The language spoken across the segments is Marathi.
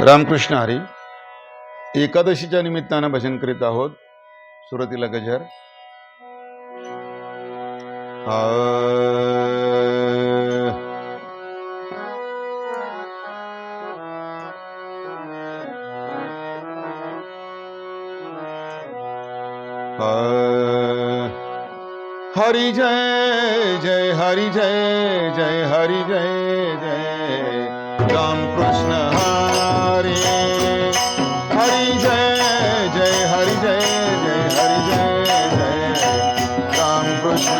रामकृष्ण हरी. एकादशीच्या निमित्तानं भजन करीत आहोत. सुरतीला गजर. हरी जय जय हरी जय जय हरी जय जय राम कृष्ण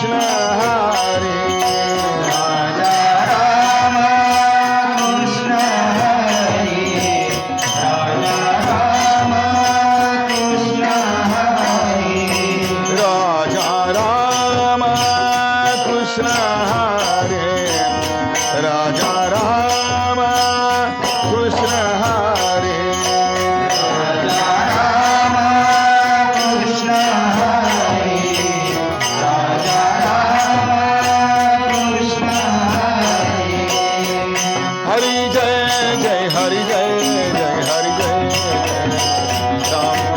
Krishna.